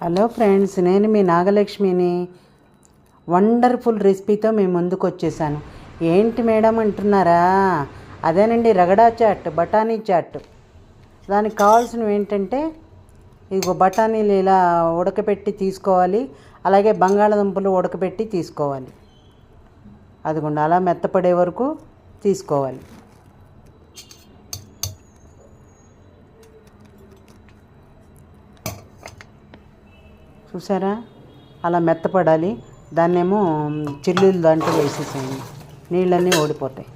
Hello friends నేను మీ నాగలక్ష్మిని wonderful రెసిపీతో మీ ముందుకు వచ్చేసాను. ఏంటి మేడం అంటున్నారా? అదేనండి రగడా చాట్ బఠానీ చాట్. దానికి కావాల్సినవి ఏంటంటే ఇదిగో బఠానీలు ఇలా ఉడకబెట్టి తీసుకోవాలి. అలాగే బంగాళదుంపలు ఉడకబెట్టి తీసుకోవాలి. అదిగోండి అలా మెత్తపడే వరకు తీసుకోవాలి. చూసారా? అలా మెత్తపడాలి. దాన్నేమో చిల్లులు దాంట్లో వేసేసేయండి. నీళ్ళన్నీ ఓడిపోతాయి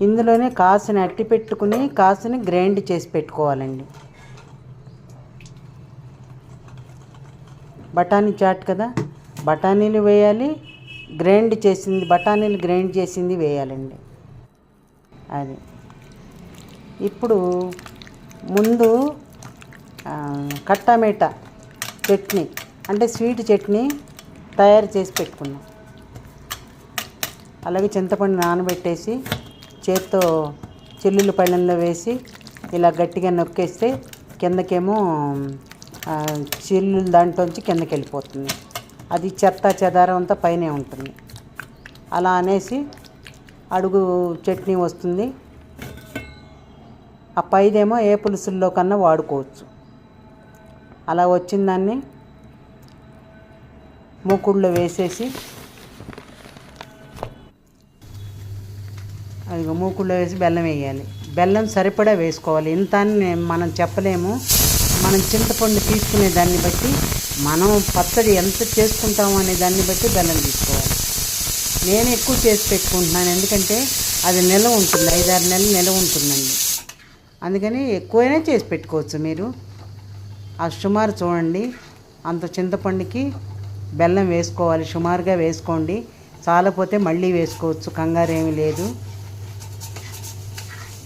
ఇందులోనే కాసుని అట్టి పెట్టుకుని కాసుని గ్రైండ్ చేసి పెట్టుకోవాలండి. బఠానీ చాట్ కదా? బఠానీలు వేయాలి. గ్రైండ్ చేసింది బఠానీలు గ్రైండ్ చేసింది వేయాలండి. అది. ఇప్పుడు ముందు ఆ, కట్టామేట చట్నీ అంటే స్వీట్ చట్నీ తయారు చేసి పెట్టుకున్నాం. అలాగే చింతపండు నానబెట్టేసి చేత్తో చెల్లుల పళ్ళెంలో వేసి ఇలా గట్టిగా నొక్కేస్తే కిందకేమో చెల్లుల దాంట్లోంచి కిందకి వెళ్ళిపోతుంది. అది చెత్త చెదారం అంతా పైనే ఉంటుంది. అలా అనేసి అడుగు చట్నీ వస్తుంది. ఆ పైదేమో ఏ పులుసుల్లో కన్నా వాడుకోవచ్చు. అలా వచ్చిన దాన్ని మూకుడులో వేసేసి అది మూకుడులో వేసి బెల్లం వేయాలి. బెల్లం సరిపడా వేసుకోవాలి. ఇంత అని మనం చెప్పలేము. మనం చింతపండు తీసుకునే దాన్ని బట్టి మనం పచ్చడి ఎంత చేసుకుంటాము అనే దాన్ని బట్టి బెల్లం తీసుకోవాలి. నేను ఎక్కువ చేసి పెట్టుకుంటున్నాను. ఎందుకంటే అది నిల్వ ఉంటుంది. ఐదారు నెలలు నిల్వ ఉంటుందండి. అందుకని ఎక్కువైనా చేసి పెట్టుకోవచ్చు మీరు. ఆ సుమారు చూడండి అంత చింతపండుకి బెల్లం వేసుకోవాలి. సుమారుగా వేసుకోండి. చాలపోతే మళ్ళీ వేసుకోవచ్చు. కంగారు ఏమీ లేదు.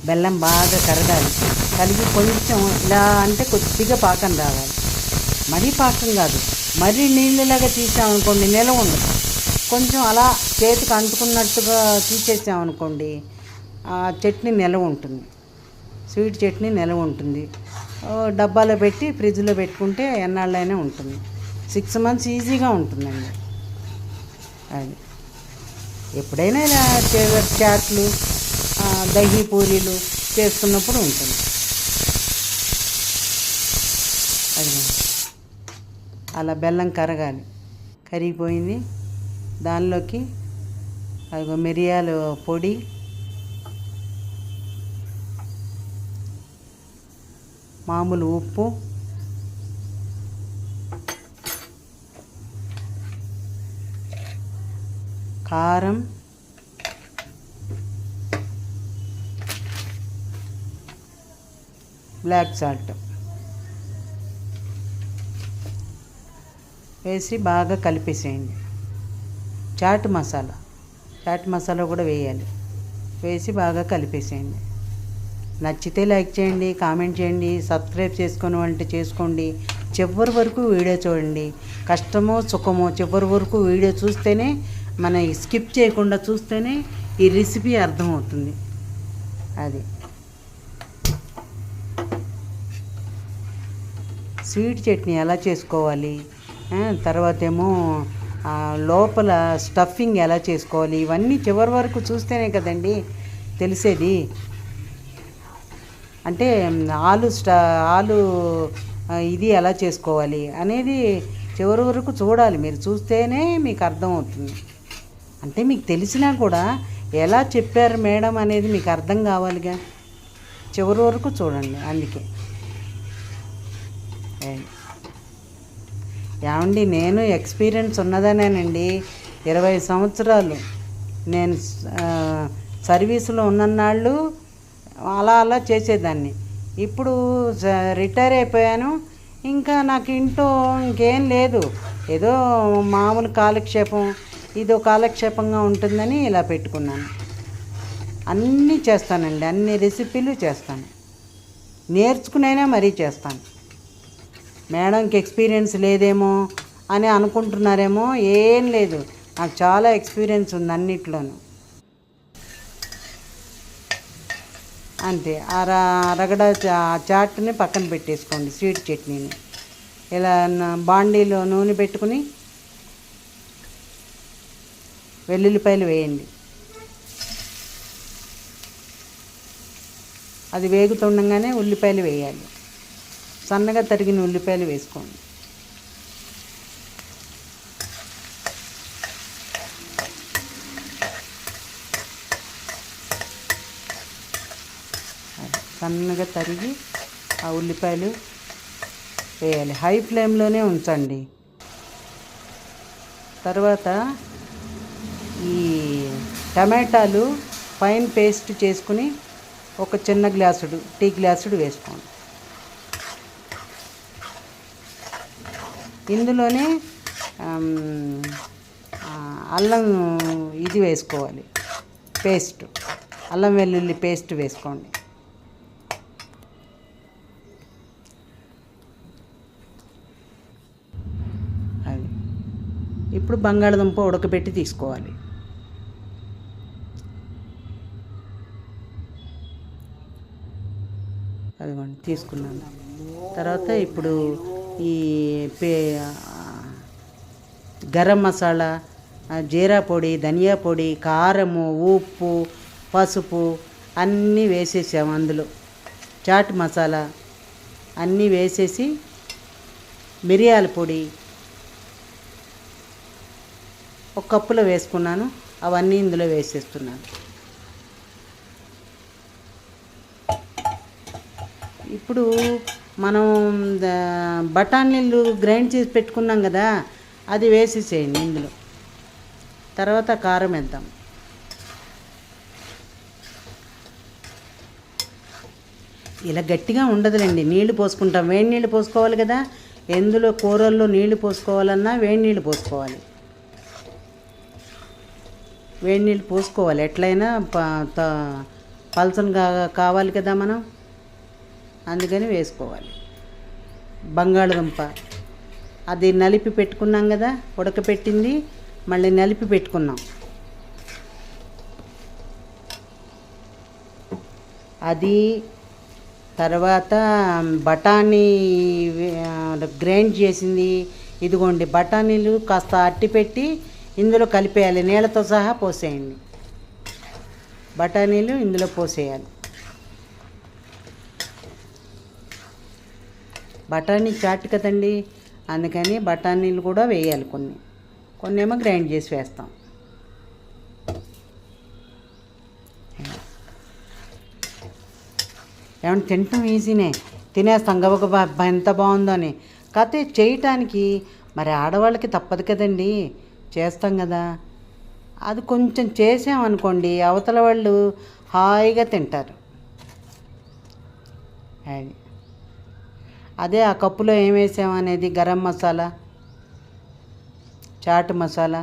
బెల్లం బాగా కరగాలి. కలిగి కొంచెం ఇలా అంటే కొద్దిగా పాకం రావాలి. మరీ పాకం కాదు. మరీ నీళ్ళలాగా తీసామనుకోండి నిలవ ఉండదు. కొంచెం అలా చేతికి అంటుకున్నట్టుగా తీసేసామనుకోండి ఆ చట్నీ నిలవ ఉంటుంది. స్వీట్ చట్నీ నిలవ ఉంటుంది. డబ్బాలో పెట్టి ఫ్రిడ్జ్లో పెట్టుకుంటే ఎన్నాళ్ళైనా ఉంటుంది. సిక్స్ మంత్స్ ఈజీగా ఉంటుందండి. అది. ఎప్పుడైనా ఇలా చే- చాట్లు దహీ పూరీలు చేసుకున్నప్పుడు ఉంటుంది. అది. అలా బెల్లం కరగాలి. కరిగిపోయింది. దానిలోకి అది మిరియాలు పొడి మామూలు ఉప్పు. కారం. Black salt. వేసి బాగా కలిపేసేయండి. చాట్ మసాలా. చాట్ మసాలా కూడా వేయాలి. వేసి బాగా కలిపేసేయండి. నచ్చితే లైక్ చేయండి కామెంట్ చేయండి సబ్స్క్రైబ్ చేసుకుని వంట చేసుకోండి. చివరి వరకు వీడియో చూడండి. కష్టమో సుఖమో చివరి వరకు వీడియో చూస్తేనే మన స్కిప్ చేయకుండా చూస్తేనే ఈ రెసిపీ అర్థమవుతుంది. అది. స్వీట్ చట్నీ ఎలా చేసుకోవాలి? తర్వాత ఏమో లోపల స్టఫింగ్ ఎలా చేసుకోవాలి? ఇవన్నీ చివరి వరకు చూస్తేనే కదండి తెలిసేది. అంటే ఆలు స్టా ఆలు ఇది ఎలా చేసుకోవాలి అనేది చివరి వరకు చూడాలి. మీరు చూస్తేనే మీకు అర్థమవుతుంది. అంటే మీకు తెలిసినా కూడా ఎలా చెప్పారు మేడం అనేది మీకు అర్థం కావాలిగా? చివరి వరకు చూడండి అందుకే. ఏమండి నేను ఎక్స్పీరియన్స్ ఉన్నదనేనండి. ఇరవై సంవత్సరాలు. నేను ఆ, సర్వీసులో ఉన్ననాళ్ళు అలా అలా చేసేదాన్ని. ఇప్పుడు స- రిటైర్ అయిపోయాను. ఇంకా నాకు ఇంట్లో ఇంకేం లేదు. ఏదో మామూలు కాలక్షేపం ఇదో కాలక్షేపంగా ఉంటుందని ఇలా పెట్టుకున్నాను. అన్నీ చేస్తానండి. అన్ని రెసిపీలు చేస్తాను. నేర్చుకునైనా మరీ చేస్తాను. మేడంకి ఎక్స్పీరియన్స్ లేదేమో అని అనుకుంటున్నారేమో ఏం లేదు. నాకు చాలా ఎక్స్పీరియన్స్ ఉంది అన్నిట్లోనూ. అంతే. ఆ రగడ చా- చాట్ని పక్కన పెట్టేసుకోండి స్వీట్ చట్నీని. ఇలా బాండీలో నూనె పెట్టుకుని వెల్లుల్లిపాయలు వేయండి. అది వేగుతుండగానే ఉల్లిపాయలు వేయాలి. సన్నగా తరిగిన ఉల్లిపాయలు వేసుకోండి. సన్నగా తరిగి ఆ ఉల్లిపాయలు వేయాలి. హై ఫ్లేమ్లోనే ఉంచండి. తర్వాత ఈ టమాటాలు ఫైన్ పేస్ట్ చేసుకుని ఒక చిన్న గ్లాసుడు టీ గ్లాసుడు వేసుకోండి. ఇందులోనే అల్లం ఇది వేసుకోవాలి. పేస్ట్ అల్లం వెల్లుల్లి పేస్ట్ వేసుకోండి. ఇప్పుడు బంగాళదుంప ఉడకబెట్టి తీసుకోవాలి. అదిగోండి తీసుకున్నాను. తర్వాత ఇప్పుడు ఈ పే గరం మసాలా జీరా పొడి ధనియా పొడి కారము ఉప్పు పసుపు అన్నీ వేసేసాము అందులో. చాట్ మసాలా అన్నీ వేసేసి మిరియాల పొడి ఒక కప్పులో వేసుకున్నాను. అవన్నీ ఇందులో వేసేస్తున్నాను. ఇప్పుడు మనం బఠానీలు గ్రైండ్ చేసి పెట్టుకున్నాం కదా అది వేసేసేయండి ఇందులో. తర్వాత కారం వేద్దాం. ఇలా గట్టిగా ఉండదులేండి. నీళ్ళు పోసుకుంటాం. వేడి నీళ్ళు పోసుకోవాలి కదా. ఎందులో కూరల్లో నీళ్ళు పోసుకోవాలన్నా వేడి నీళ్ళు పోసుకోవాలి. వేడి నీళ్ళు పోసుకోవాలి. ఎట్లయినా ప త- పల్చనగా కావాలి కదా మనం? అందుకని వేసుకోవాలి. బంగాళదుంప. అది నలిపి పెట్టుకున్నాం కదా? ఉడకపెట్టింది. మళ్ళీ నలిపి పెట్టుకున్నాం. అది తర్వాత బఠానీ గ్రైండ్ చేసింది. ఇదిగోండి బఠానీలు కాస్త అట్టి పెట్టి ఇందులో కలిపేయాలి. నీళ్ళతో సహా పోసేయండి. బఠానీలు ఇందులో పోసేయాలి. బఠానీ చాట్ కదండి? అందుకని బఠానీలు కూడా వేయాలి కొన్ని. కొన్ని ఏమో గ్రైండ్ చేసి వేస్తాం. ఏమన్నా తినటం ఈజీనే. తినేస్తాం. గబగబా ఎంత బాగుందో అని. కాకపోతే చేయటానికి మరి ఆడవాళ్ళకి తప్పదు కదండీ. చేస్తాం కదా. అది కొంచెం చేసామనుకోండి అవతల వాళ్ళు హాయిగా తింటారు. అది. అదే ఆ కప్పులో ఏం వేసామనేది గరం మసాలా చాట్ మసాలా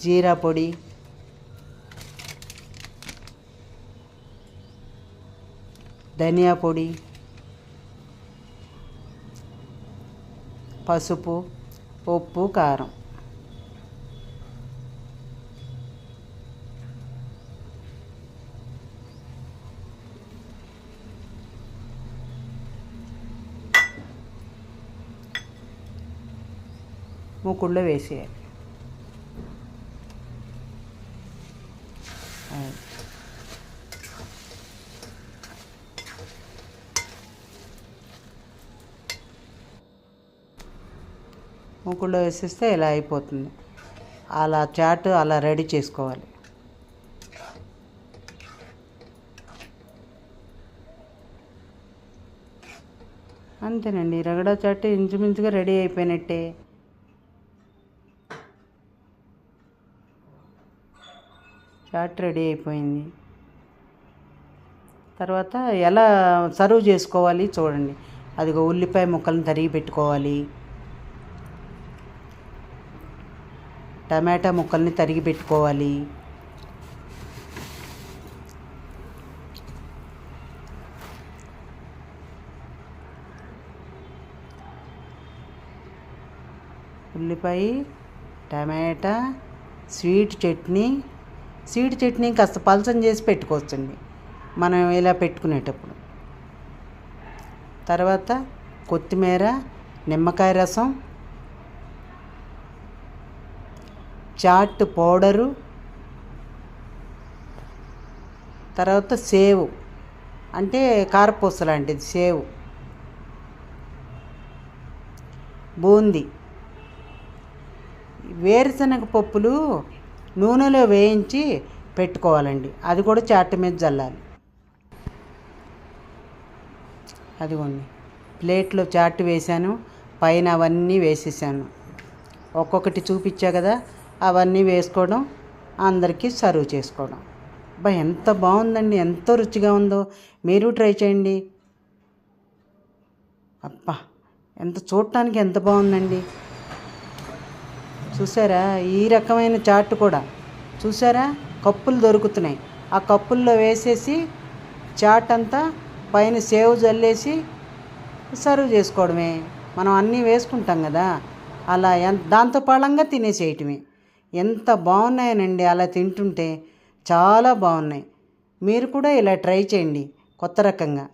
జీరా పొడి ధనియా పొడి పసుపు ఉప్పు కారం. మూకుళ్ళో వేసేయాలి. అది. వేసేస్తే ఇలా అయిపోతుంది. అలా చాట్ అలా రెడీ చేసుకోవాలి. అంతేనండి రగడా చాట్ ఇంచుమించుగా రెడీ అయిపోయినట్టే. చాట్ రెడీ అయిపోయింది. తర్వాత ఎలా సర్వ్ చేసుకోవాలి చూడండి. అదిగో ఉల్లిపాయ ముక్కలను తరిగి పెట్టుకోవాలి. టమాటా ముక్కల్ని తరిగి పెట్టుకోవాలి. ఉల్లిపాయ టమాటా స్వీట్ చట్నీ స్వీట్ చట్నీ కాస్త పలసం చేసి పెట్టుకోవచ్చండి. మనం ఇలా పెట్టుకునేటప్పుడు. తర్వాత కొత్తిమీర నిమ్మకాయ రసం చాట్ పౌడరు తర్వాత సేవ్. అంటే కారపూస లాంటిది సేవ్. బూందీ. వేరుశనగ పప్పులు నూనెలో వేయించి పెట్టుకోవాలండి. అది కూడా చాట్ మీద చల్లాలి అదిగోండి. ప్లేట్లో చాట్ వేశాను. పైన అవన్నీ వేసేసాను. ఒక్కొక్కటి చూపించా కదా? అవన్నీ వేసుకోవడం అందరికీ సర్వ్ చేసుకోవడం. బా ఎంత బాగుందండి ఎంత రుచిగా ఉందో. మీరు ట్రై చేయండి. అబ్బా ఎంత చూడటానికి ఎంత బాగుందండి. చూసారా? ఈ రకమైన చాట్ కూడా. చూసారా? కప్పులు దొరుకుతున్నాయి. ఆ కప్పుల్లో వేసేసి చాట్ అంతా పైన సేవ్ జల్లేసి సర్వ్ చేసుకోవడమే. మనం అన్నీ వేసుకుంటాం కదా. అలా దాంతో పాళంగా తినేసేయటమే. ఎంత బాగున్నాయనండి అలా తింటుంటే. చాలా బాగున్నాయి. మీరు కూడా ఇలా ట్రై చేయండి. కొత్త రకంగా.